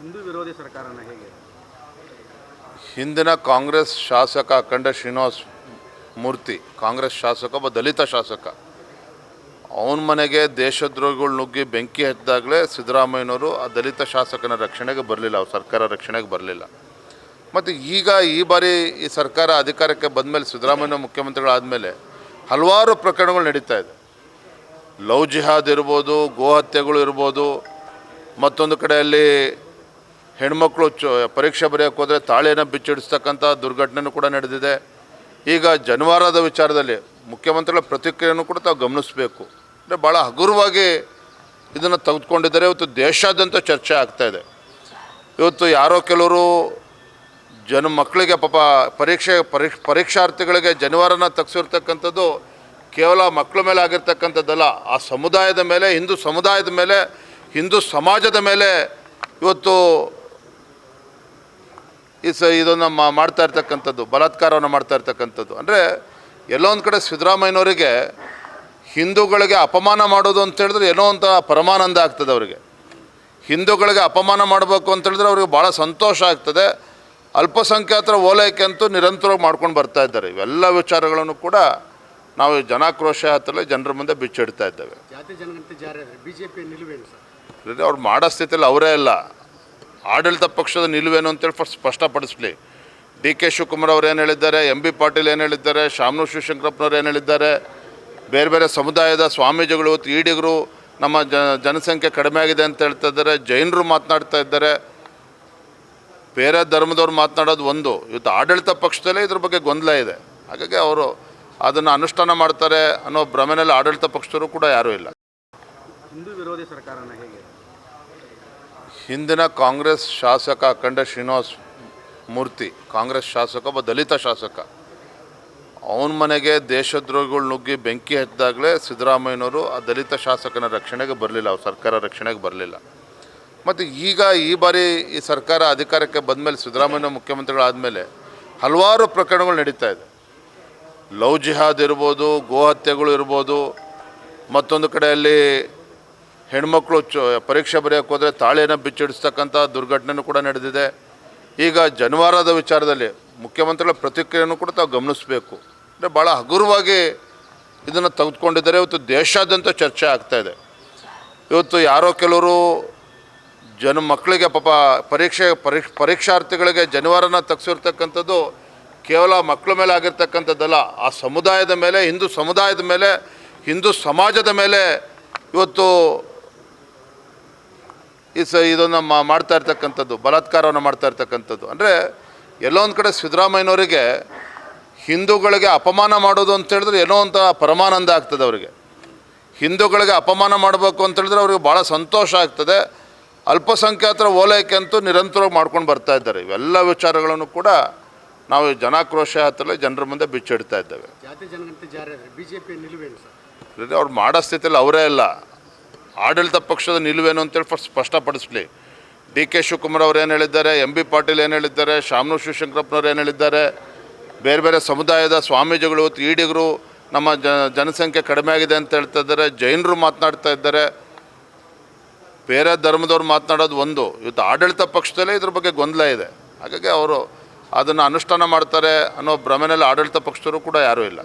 ಹಿಂದೂ ವಿರೋಧಿ ಸರ್ಕಾರನ ಹೇಗೆ? ಹಿಂದಿನ ಕಾಂಗ್ರೆಸ್ ಶಾಸಕ ಅಖಂಡ ಶ್ರೀನಿವಾಸ್ ಮೂರ್ತಿ, ಕಾಂಗ್ರೆಸ್ ಶಾಸಕ ಒಬ್ಬ ದಲಿತ ಶಾಸಕ, ಅವನ ಮನೆಗೆ ದೇಶದ್ರೋಹಿಗಳು ನುಗ್ಗಿ ಬೆಂಕಿ ಹಚ್ಚಿದಾಗಲೇ ಸಿದ್ದರಾಮಯ್ಯನವರು ಆ ದಲಿತ ಶಾಸಕನ ರಕ್ಷಣೆಗೆ ಬರಲಿಲ್ಲ, ಅವ್ರ ಸರ್ಕಾರ ರಕ್ಷಣೆಗೆ ಬರಲಿಲ್ಲ. ಮತ್ತು ಈಗ ಈ ಬಾರಿ ಈ ಸರ್ಕಾರ ಅಧಿಕಾರಕ್ಕೆ ಬಂದಮೇಲೆ ಸಿದ್ದರಾಮಯ್ಯ ಮುಖ್ಯಮಂತ್ರಿಗಳಾದಮೇಲೆ ಹಲವಾರು ಪ್ರಕರಣಗಳು ನಡೀತಾ ಇದೆ. ಲವ್ ಜಿಹಾದ್ ಇರ್ಬೋದು ಗೋಹತ್ಯೆಗಳು ಇರ್ಬೋದು, ಮತ್ತೊಂದು ಕಡೆಯಲ್ಲಿ ಹೆಣ್ಮಕ್ಳು ಚ, ಪರೀಕ್ಷೆ ಬರೆಯೋಕ್ಕೆ ಹೋದರೆ ತಾಳೆನ ಬಿಚ್ಚಿಡಿಸ್ತಕ್ಕಂಥ ದುರ್ಘಟನೆನೂ ಕೂಡ ನಡೆದಿದೆ. ಈಗ ಜನವಾರದ ವಿಚಾರದಲ್ಲಿ ಮುಖ್ಯಮಂತ್ರಿಗಳ ಪ್ರತಿಕ್ರಿಯೆಯನ್ನು ಕೂಡ ತಾವು ಗಮನಿಸಬೇಕು. ಅಂದರೆ ಭಾಳ ಹಗುರವಾಗಿ ಇದನ್ನು ತೆಗೆದುಕೊಂಡಿದ್ದಾರೆ. ಇವತ್ತು ದೇಶಾದ್ಯಂತ ಚರ್ಚೆ ಆಗ್ತಾಯಿದೆ ಇವತ್ತು ಯಾರೋ ಕೆಲವರು ಜನ ಮಕ್ಕಳಿಗೆ ಪಾಪ ಪರೀಕ್ಷೆ, ಪರೀಕ್ಷ, ಪರೀಕ್ಷಾರ್ಥಿಗಳಿಗೆ ಜನವಾರನ ತಗ್ಸಿರ್ತಕ್ಕಂಥದ್ದು ಕೇವಲ ಮಕ್ಕಳ ಮೇಲೆ ಆಗಿರ್ತಕ್ಕಂಥದ್ದಲ್ಲ. ಆ ಸಮುದಾಯದ ಮೇಲೆ, ಹಿಂದೂ ಸಮುದಾಯದ ಮೇಲೆ, ಹಿಂದೂ ಸಮಾಜದ ಮೇಲೆ ಇವತ್ತು ಈ ಸ ಇದನ್ನು ಮಾ- ಮಾಡ್ತಾ ಇರ್ತಕ್ಕಂಥದ್ದು ಬಲಾತ್ಕಾರವನ್ನು ಮಾಡ್ತಾ ಇರ್ತಕ್ಕಂಥದ್ದು. ಅಂದರೆ ಎಲ್ಲೋ ಒಂದು ಕಡೆ ಸಿದ್ದರಾಮಯ್ಯನವರಿಗೆ ಹಿಂದೂಗಳಿಗೆ ಅಪಮಾನ ಮಾಡೋದು ಅಂತ ಹೇಳಿದ್ರೆ ಏನೋ ಅಂತ ಪರಮಾನಂದ ಆಗ್ತದೆ ಅವರಿಗೆ. ಹಿಂದೂಗಳಿಗೆ ಅಪಮಾನ ಮಾಡಬೇಕು ಅಂತ ಹೇಳಿದ್ರೆ ಅವ್ರಿಗೆ ಭಾಳ ಸಂತೋಷ ಆಗ್ತದೆ. ಅಲ್ಪಸಂಖ್ಯಾತರ ಓಲೈಕೆ ಅಂತೂ ನಿರಂತರವಾಗಿ ಮಾಡ್ಕೊಂಡು ಬರ್ತಾ ಇದ್ದಾರೆ. ಇವೆಲ್ಲ ವಿಚಾರಗಳನ್ನು ಕೂಡ ನಾವು ಈ ಜನಾಕ್ರೋಶ ಹತ್ತಲೇ ಜನರ ಮುಂದೆ ಬಿಚ್ಚಿಡ್ತಾ ಇದ್ದೇವೆ. ಅವ್ರು ಮಾಡೋ ಸ್ಥಿತಿಯಲ್ಲಿ ಅವರೇ ಇಲ್ಲ. ಆಡಳಿತ ಪಕ್ಷದ ನಿಲುವೇನು ಅಂತೇಳಿ ಫಸ್ಟ್ ಸ್ಪಷ್ಟಪಡಿಸ್ಲಿ. ಡಿ ಕೆ ಶಿವಕುಮಾರ್ ಅವ್ರು ಏನು ಹೇಳಿದ್ದಾರೆ, ಎಂ ಬಿ ಪಾಟೀಲ್ ಏನು ಹೇಳಿದ್ದಾರೆ ಶಾಮನು ಶಿವಶಂಕರಪ್ಪನವ್ರು ಏನು ಹೇಳಿದ್ದಾರೆ, ಬೇರೆ ಬೇರೆ ಸಮುದಾಯದ ಸ್ವಾಮೀಜಿಗಳು ತೀಡಿಗರು ನಮ್ಮ ಜನಸಂಖ್ಯೆ ಕಡಿಮೆ ಆಗಿದೆ ಅಂತ ಹೇಳ್ತಾ ಇದ್ದಾರೆ, ಜೈನರು ಮಾತನಾಡ್ತಾ ಇದ್ದಾರೆ. ಬೇರೆ ಧರ್ಮದವ್ರು ಮಾತನಾಡೋದು ಒಂದು. ಇವತ್ತು ಆಡಳಿತ ಪಕ್ಷದಲ್ಲೇ ಇದ್ರ ಬಗ್ಗೆ ಗೊಂದಲ ಇದೆ. ಹಾಗಾಗಿ ಅವರು ಅದನ್ನು ಅನುಷ್ಠಾನ ಮಾಡ್ತಾರೆ ಅನ್ನೋ ಭ್ರಮೆನಲ್ಲಿ ಆಡಳಿತ ಪಕ್ಷದವರು ಕೂಡ ಯಾರೂ ಇಲ್ಲ. ಹಿಂದೂ ವಿರೋಧಿ ಸರ್ಕಾರನ ಹೇಗೆ? ಹಿಂದಿನ ಕಾಂಗ್ರೆಸ್ ಶಾಸಕ ಅಖಂಡ ಶ್ರೀನಿವಾಸ್ ಮೂರ್ತಿ, ಕಾಂಗ್ರೆಸ್ ಶಾಸಕ ಒಬ್ಬ ದಲಿತ ಶಾಸಕ, ಅವನ ಮನೆಗೆ ದೇಶದ್ರೋಹಿಗಳು ನುಗ್ಗಿ ಬೆಂಕಿ ಹತ್ತಿದಾಗಲೇ ಸಿದ್ದರಾಮಯ್ಯನವರು ಆ ದಲಿತ ಶಾಸಕನ ರಕ್ಷಣೆಗೆ ಬರಲಿಲ್ಲ, ಅವ್ರ ಸರ್ಕಾರ ರಕ್ಷಣೆಗೆ ಬರಲಿಲ್ಲ. ಮತ್ತು ಈಗ ಈ ಬಾರಿ ಈ ಸರ್ಕಾರ ಅಧಿಕಾರಕ್ಕೆ ಬಂದಮೇಲೆ ಸಿದ್ದರಾಮಯ್ಯ ಮುಖ್ಯಮಂತ್ರಿಗಳಾದಮೇಲೆ ಹಲವಾರು ಪ್ರಕರಣಗಳು ನಡೀತಾ ಇದೆ. ಲವ್ ಜಿಹಾದ್ ಇರ್ಬೋದು, ಗೋಹತ್ಯೆಗಳು ಇರ್ಬೋದು, ಮತ್ತೊಂದು ಕಡೆಯಲ್ಲಿ ಹೆಣ್ಮಕ್ಳು ಚ, ಪರೀಕ್ಷೆ ಬರೆಯೋಕ್ಕೆ ಹೋದರೆ ತಾಳಿಯನ್ನು ಬಿಚ್ಚಿಡಿಸ್ತಕ್ಕಂಥ ದುರ್ಘಟನೆನೂ ಕೂಡ ನಡೆದಿದೆ. ಈಗ ಜನವಾರದ ವಿಚಾರದಲ್ಲಿ ಮುಖ್ಯಮಂತ್ರಿಗಳ ಪ್ರತಿಕ್ರಿಯೆಯನ್ನು ಕೂಡ ತಾವು ಗಮನಿಸಬೇಕು. ಅಂದರೆ ಭಾಳ ಹಗುರವಾಗಿ ಇದನ್ನು ತೆಗೆದುಕೊಂಡಿದ್ದಾರೆ. ಇವತ್ತು ದೇಶಾದ್ಯಂತ ಚರ್ಚೆ ಆಗ್ತಾ ಇದೆ. ಇವತ್ತು ಯಾರೋ ಕೆಲವರು ಜನ ಮಕ್ಕಳಿಗೆ ಪಾಪ ಪರೀಕ್ಷೆ, ಪರೀಕ್ಷ, ಪರೀಕ್ಷಾರ್ಥಿಗಳಿಗೆ ಜನವಾರನ ತಗ್ಸಿರ್ತಕ್ಕಂಥದ್ದು ಕೇವಲ ಮಕ್ಕಳ ಮೇಲೆ ಆಗಿರ್ತಕ್ಕಂಥದ್ದಲ್ಲ. ಆ ಸಮುದಾಯದ ಮೇಲೆ, ಹಿಂದೂ ಸಮುದಾಯದ ಮೇಲೆ, ಹಿಂದೂ ಸಮಾಜದ ಮೇಲೆ ಇವತ್ತು ಈ ಸ ಇದನ್ನು ಮಾ- ಮಾಡ್ತಾ ಇರ್ತಕ್ಕಂಥದ್ದು ಬಲಾತ್ಕಾರವನ್ನು ಮಾಡ್ತಾ ಇರ್ತಕ್ಕಂಥದ್ದು. ಅಂದರೆ ಎಲ್ಲೋ ಒಂದು ಕಡೆ ಸಿದ್ದರಾಮಯ್ಯನವರಿಗೆ ಹಿಂದೂಗಳಿಗೆ ಅಪಮಾನ ಮಾಡೋದು ಅಂತ ಹೇಳಿದ್ರೆ ಏನೋ ಅಂತ ಪರಮಾನಂದ ಆಗ್ತದೆ ಅವರಿಗೆ. ಹಿಂದೂಗಳಿಗೆ ಅಪಮಾನ ಮಾಡಬೇಕು ಅಂತ ಹೇಳಿದ್ರೆ ಅವ್ರಿಗೆ ಭಾಳ ಸಂತೋಷ ಆಗ್ತದೆ. ಅಲ್ಪಸಂಖ್ಯಾತರ ಓಲೈಕೆ ಅಂತೂ ನಿರಂತರವಾಗಿ ಮಾಡ್ಕೊಂಡು ಬರ್ತಾ ಇದ್ದಾರೆ. ಇವೆಲ್ಲ ವಿಚಾರಗಳನ್ನು ಕೂಡ ನಾವು ಈ ಜನಾಕ್ರೋಶ ಹತ್ತಲೇ ಜನರ ಮುಂದೆ ಬಿಚ್ಚಿಡ್ತಾ ಇದ್ದೇವೆ. ಅವ್ರು ಮಾಡೋ ಸ್ಥಿತಿಯಲ್ಲಿ ಅವರೇ ಇಲ್ಲ. ಆಡಳಿತ ಪಕ್ಷದ ನಿಲುವೇನು ಅಂತೇಳಿ ಫಸ್ಟ್ ಸ್ಪಷ್ಟಪಡಿಸ್ಲಿ. ಡಿ ಕೆ ಶಿವಕುಮಾರ್ ಅವ್ರು ಏನು ಹೇಳಿದ್ದಾರೆ, ಎಂ ಬಿ ಪಾಟೀಲ್ ಏನು ಹೇಳಿದ್ದಾರೆ ಶಾಮನು ಶಿವಶಂಕರಪ್ಪನವ್ರು ಏನು ಹೇಳಿದ್ದಾರೆ, ಬೇರೆ ಬೇರೆ ಸಮುದಾಯದ ಸ್ವಾಮೀಜಿಗಳು ಈಡಿಗರು ನಮ್ಮ ಜನಸಂಖ್ಯೆ ಕಡಿಮೆ ಆಗಿದೆ ಅಂತ ಹೇಳ್ತಾ ಇದ್ದಾರೆ, ಜೈನರು ಮಾತನಾಡ್ತಾ ಇದ್ದಾರೆ. ಬೇರೆ ಧರ್ಮದವ್ರು ಮಾತನಾಡೋದು ಒಂದು. ಇವತ್ತು ಆಡಳಿತ ಪಕ್ಷದಲ್ಲೇ ಇದ್ರ ಬಗ್ಗೆ ಗೊಂದಲ ಇದೆ. ಹಾಗಾಗಿ ಅವರು ಅದನ್ನು ಅನುಷ್ಠಾನ ಮಾಡ್ತಾರೆ ಅನ್ನೋ ಭ್ರಮೆನಲ್ಲಿ ಆಡಳಿತ ಪಕ್ಷದವರು ಕೂಡ ಯಾರೂ ಇಲ್ಲ.